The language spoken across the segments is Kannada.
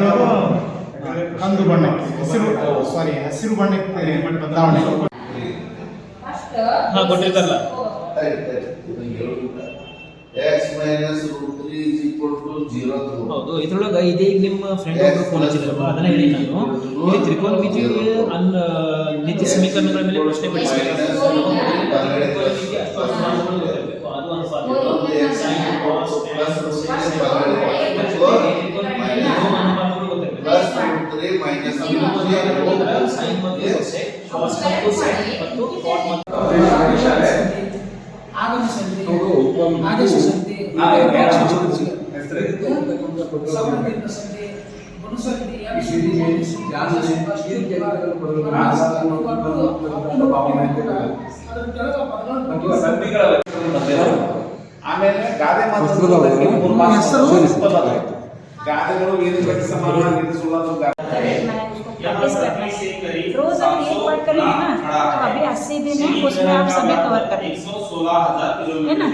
ಇರೋದು ಕಂದು ಬಣ್ಣ ಹಸಿರು ಸಾರಿ ಹಸಿರು ಬಣ್ಣಕ್ಕೆ ಬದಲಾವಣೆ ಹಾ ಕೊಟ್ಟಿರ್ತಾರಲ್ಲ x minus root three is equal to zero ಹೌದು ಇದ್ರೊಳಗೆ ಇದೇ ಈಗ ನಿಮ್ಮ ಫ್ರೆಂಡ್ ಒಬ್ಬರು ಫೋನ್ ಹಚ್ಚಿದ್ರಲ್ಲ ಅದನ್ನ ಹೇಳಿ ನಾನು. ಇಲ್ಲಿ ತ್ರಿಕೋನಮಿತಿ ಅನ್ ನೀತಿ ಸಮೀಕರಣಗಳ ಮೇಲೆ ಪ್ರಶ್ನೆ ಅದು ಅನುಪಾತ. ಮೈನಸ್ ಸೈನ್ ಮತ್ತು cosec, cos ಮತ್ತು sin ಮತ್ತು cot ಮತ್ತು ಆಗಮಿಸಂತೆ ಆದೇಶಿಸಂತೆ ಅಪೇಕ್ಷಿಸಂತೆ ಸವರ್ಣದಿಂದ ಸಂತೆ ಗುಣಸಂತೆ ಎಬ್ಸಂತೆ ಮೌಲ್ಯಸಂತೆ ಆದೇಶಿಸಂತೆ ಅದರ ಕೆಳಗೆ ಪದಗಳನ್ನು ಆಮೇಲೆ ಗಾದೆ ಮಾತು ಮೂರು ಮಾತು ಉತ್ಪನ್ನ ಆಯ್ತು. ಗಾದೆಗಳು ಏನು ಬಗ್ಗೆ ಸಮಾನ ಇದು ಸುಳ್ಳಾದ್ರು अगर एक वर्ड करेंगे ना तो अभी अस्सी दिन है उसमें आप समय कवर कर है ना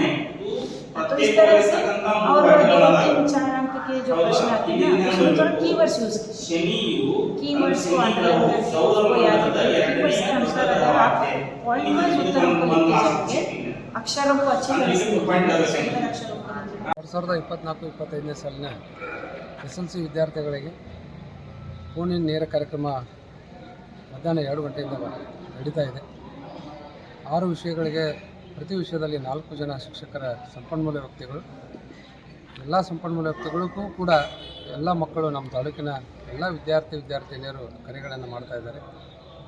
तो इस तरह से और दो तीन चार अंक के जो प्रश्न आते हैं ना उसमें थोड़ा कीवर्ड्स यूज कीवर्ड्स को अंडरलाइन करके उसको याद रखिए कीवर्ड्स के अनुसार अगर आप पॉइंट वाइज उत्तरों को लिखते जाएंगे अक्षरों को अच्छी तरह से लिखेंगे सुंदर अक्षरों को लिखेंगे ಎರಡು ಸಾವಿರದ ಇಪ್ಪತ್ನಾಲ್ಕು ಇಪ್ಪತ್ತೈದನೇ ಸಾಲಿನ ಎಸ್ ಎಲ್ ಸಿ ವಿದ್ಯಾರ್ಥಿಗಳಿಗೆ ಫೋನಿನ ನೇರ ಕಾರ್ಯಕ್ರಮ ಮಧ್ಯಾಹ್ನ ಎರಡು ಗಂಟೆಯಿಂದ ನಡೀತಾ ಇದೆ. ಆರು ವಿಷಯಗಳಿಗೆ ಪ್ರತಿ ವಿಷಯದಲ್ಲಿ ನಾಲ್ಕು ಜನ ಶಿಕ್ಷಕರ ಸಂಪನ್ಮೂಲ ವ್ಯಕ್ತಿಗಳು. ಎಲ್ಲ ಸಂಪನ್ಮೂಲ ವ್ಯಕ್ತಿಗಳಿಗೂ ಕೂಡ ಎಲ್ಲ ಮಕ್ಕಳು ನಮ್ಮ ತಾಲೂಕಿನ ಎಲ್ಲ ವಿದ್ಯಾರ್ಥಿ ವಿದ್ಯಾರ್ಥಿನಿಯರು ಕರೆಗಳನ್ನು ಮಾಡ್ತಾ ಇದ್ದಾರೆ.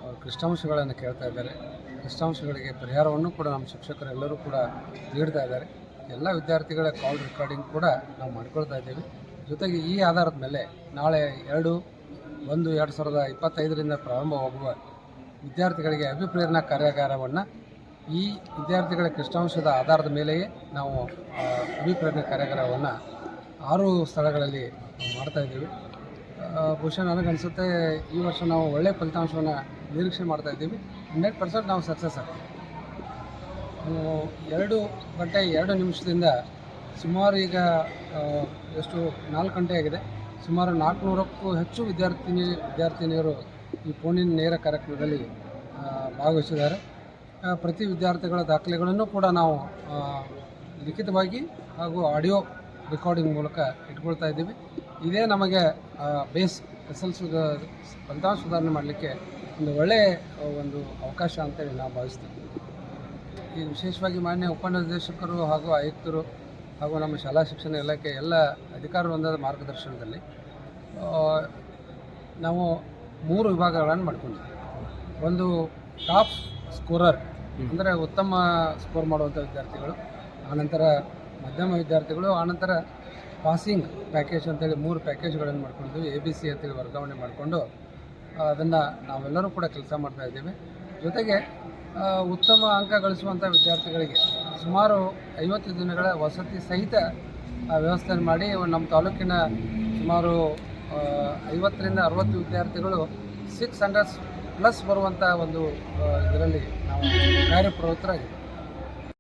ಅವರು ಕೃಷ್ಣಾಂಶಗಳನ್ನು ಕೇಳ್ತಾ ಇದ್ದಾರೆ. ಕೃಷ್ಣಾಂಶಗಳಿಗೆ ಪರಿಹಾರವನ್ನು ಕೂಡ ನಮ್ಮ ಶಿಕ್ಷಕರೆಲ್ಲರೂ ಕೂಡ ನೀಡ್ತಾ ಇದ್ದಾರೆ. ಎಲ್ಲ ವಿದ್ಯಾರ್ಥಿಗಳ ಕಾಲ್ ರೆಕಾರ್ಡಿಂಗ್ ಕೂಡ ನಾವು ಮಾಡ್ಕೊಳ್ತಾ ಇದ್ದೇವೆ. ಜೊತೆಗೆ ಈ ಆಧಾರದ ಮೇಲೆ ನಾಳೆ ಎರಡು ಒಂದು ಎರಡು ಸಾವಿರದ ಇಪ್ಪತ್ತೈದರಿಂದ ಪ್ರಾರಂಭವಾಗುವ ವಿದ್ಯಾರ್ಥಿಗಳಿಗೆ ಅಭಿಪ್ರೇರಣಾ ಕಾರ್ಯಾಗಾರವನ್ನು ಈ ವಿದ್ಯಾರ್ಥಿಗಳ ಕೃಷ್ಣಾಂಶದ ಆಧಾರದ ಮೇಲೆಯೇ ನಾವು ಅಭಿಪ್ರೇರಣೆ ಕಾರ್ಯಾಗಾರವನ್ನು ಆರು ಸ್ಥಳಗಳಲ್ಲಿ ಮಾಡ್ತಾ ಇದ್ದೀವಿ. ಆ, ಬಹುಶಃ ನನಗನ್ಸುತ್ತೆ ಈ ವರ್ಷ ನಾವು ಒಳ್ಳೆಯ ಫಲಿತಾಂಶವನ್ನು ನಿರೀಕ್ಷೆ ಮಾಡ್ತಾ ಇದ್ದೀವಿ. ಹಂಡ್ರೆಡ್ ಪರ್ಸೆಂಟ್ ನಾವು ಸಕ್ಸಸ್ ಆಗ್ತೀವಿ. ಎರಡು ಗಂಟೆ ಎರಡು ನಿಮಿಷದಿಂದ ಸುಮಾರು ಈಗ ಎಷ್ಟು ನಾಲ್ಕು ಗಂಟೆ ಆಗಿದೆ. ಸುಮಾರು ನಾಲ್ಕುನೂರಕ್ಕೂ ಹೆಚ್ಚು ವಿದ್ಯಾರ್ಥಿನಿ ವಿದ್ಯಾರ್ಥಿನಿಯರು ಈ ಫೋನಿನ ನೇರ ಕಾರ್ಯಕ್ರಮದಲ್ಲಿ ಭಾಗವಹಿಸಿದ್ದಾರೆ. ಪ್ರತಿ ವಿದ್ಯಾರ್ಥಿಗಳ ದಾಖಲೆಗಳನ್ನು ಕೂಡ ನಾವು ಲಿಖಿತವಾಗಿ ಹಾಗೂ ಆಡಿಯೋ ರೆಕಾರ್ಡಿಂಗ್ ಮೂಲಕ ಇಟ್ಕೊಳ್ತಾ ಇದ್ದೀವಿ. ಇದೇ ನಮಗೆ ಬೇಸ್ ಎಸ್ ಎಲ್ ಫಲಿತಾಂಶ ಸುಧಾರಣೆ ಮಾಡಲಿಕ್ಕೆ ಒಂದು ಒಳ್ಳೆಯ ಒಂದು ಅವಕಾಶ ಅಂತೇಳಿ ನಾವು ಭಾವಿಸ್ತೀವಿ. ಈ ವಿಶೇಷವಾಗಿ ಮಾನ್ಯ ಉಪನಿರ್ದೇಶಕರು ಹಾಗೂ ಆಯುಕ್ತರು ಹಾಗೂ ನಮ್ಮ ಶಾಲಾ ಶಿಕ್ಷಣ ಇಲಾಖೆ ಎಲ್ಲ ಅಧಿಕಾರ ವೃಂದದ ಮಾರ್ಗದರ್ಶನದಲ್ಲಿ ನಾವು ಮೂರು ವಿಭಾಗಗಳನ್ನು ಮಾಡ್ಕೊಂಡಿದ್ದೀವಿ. ಒಂದು ಟಾಪ್ ಸ್ಕೋರರ್ ಅಂದರೆ ಉತ್ತಮ ಸ್ಕೋರ್ ಮಾಡುವಂಥ ವಿದ್ಯಾರ್ಥಿಗಳು ಆನಂತರ ಮಧ್ಯಮ ವಿದ್ಯಾರ್ಥಿಗಳು ಆನಂತರ ಪಾಸಿಂಗ್ ಪ್ಯಾಕೇಜ್ ಅಂತೇಳಿ ಮೂರು ಪ್ಯಾಕೇಜ್ಗಳನ್ನು ಮಾಡ್ಕೊಂಡು ಎ ಬಿ ಸಿ ಅಂತೇಳಿ ವರ್ಗಾವಣೆ ಮಾಡಿಕೊಂಡು ಅದನ್ನು ನಾವೆಲ್ಲರೂ ಕೂಡ ಕೆಲಸ ಮಾಡ್ತಾ ಇದ್ದೇವೆ. ಜೊತೆಗೆ ಉತ್ತಮ ಅಂಕ ಗಳಿಸುವಂಥ ವಿದ್ಯಾರ್ಥಿಗಳಿಗೆ ಸುಮಾರು ಐವತ್ತು ದಿನಗಳ ವಸತಿ ಸಹಿತ ವ್ಯವಸ್ಥೆಯನ್ನು ಮಾಡಿ ನಮ್ಮ ತಾಲೂಕಿನ ಸುಮಾರು ಐವತ್ತರಿಂದ ಅರವತ್ತು ವಿದ್ಯಾರ್ಥಿಗಳು ಸಿಕ್ಸ್ ಹಂಡ್ರೆಡ್ ಪ್ಲಸ್ ಬರುವಂಥ ಒಂದು ಇದರಲ್ಲಿ ನಾವು ಕಾರ್ಯಪ್ರವೃತ್ತರಾಗಿದ್ದೀವಿ.